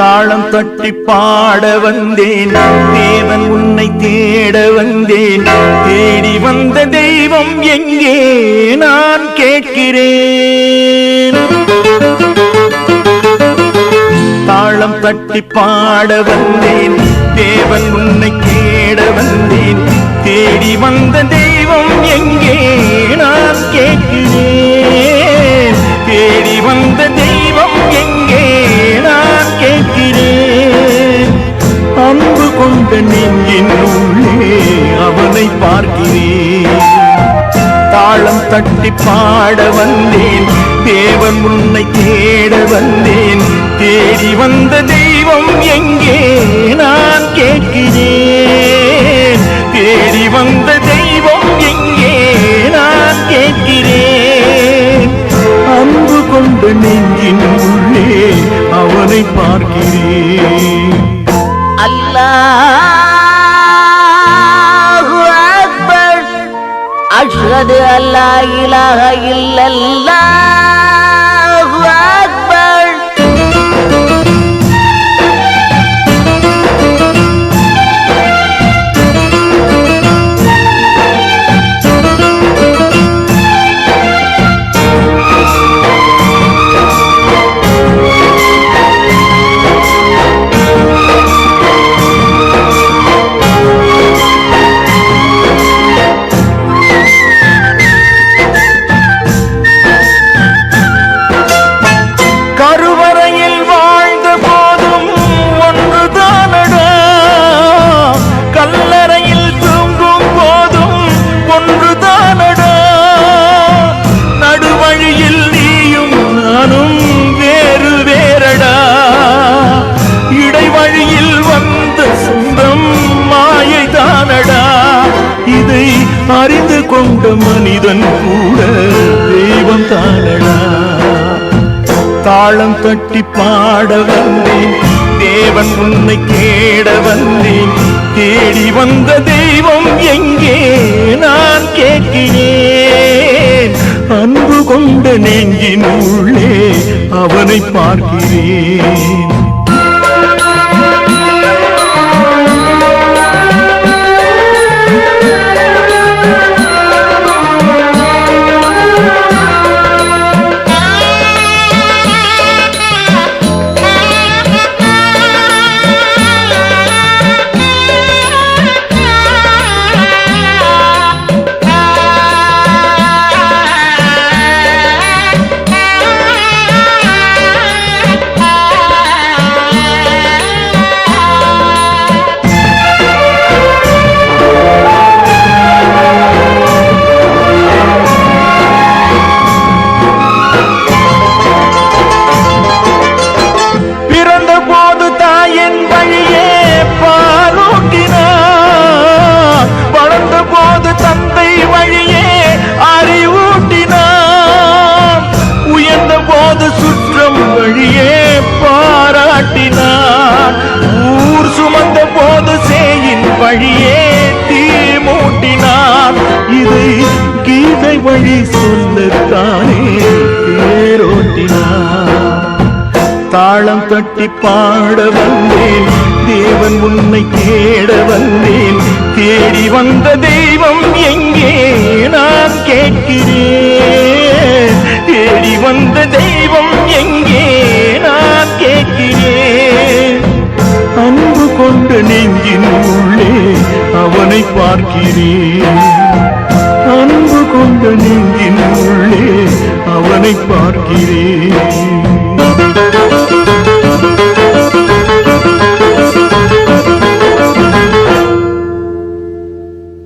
தாளம் தட்டி பாட வந்தேன். தேவன் உன்னை தேட வந்தேன். தேடி வந்த தெய்வம் எங்கே நான் கேட்கிறேன். தாளம் தட்டி பாட வந்தேன். தேவன் உன்னை தேட வந்தேன். தேடி வந்த தெய்வம் அன்பு கொண்ட நெஞ்சின் அவனை பார்க்கிறேன். தாளம் தட்டி பாட வந்தேன். தேவன் உன்னை தேட வந்தேன். தேடி வந்த தெய்வம் எங்கே நான் கேட்கிறேன். தேடி வந்த தெய்வம் எங்கே நான் கேட்கிறேன். அன்பு கொண்ட நெஞ்சின் உள்ளே அவனை பார்க்கிறேன். அஷ்ஹது அல்லா இலாஹ இல்லல்லாஹு அறிந்து கொண்ட மனிதன் கூட தெய்வம் தானடா. தாளம் தட்டி பாட வந்தேன் தேவன் உன்னை கேட வந்தேன். தேடி வந்த தெய்வம் எங்கே நான் கேட்கிறேன். அன்பு கொண்ட நெஞ்சின் உள்ளே அவனை பார்க்கிறேன். வழி சொல்லத்தானே தேரோட்டினார் தாளம் தட்டி பாட வந்தேன் தேவன் உன்னை தேட வந்தேன். தேடி வந்த தெய்வம் எங்கே நான் கேட்கிறேன்? தேடி வந்த தெய்வம் எங்கே நான் கேட்கிறேன்? அன்பு கொண்டு நெஞ்சின் உள்ளே அவனை பார்க்கிறேன். நெஞ்சின் உள்ளே அவனை பார்க்கிறேன்.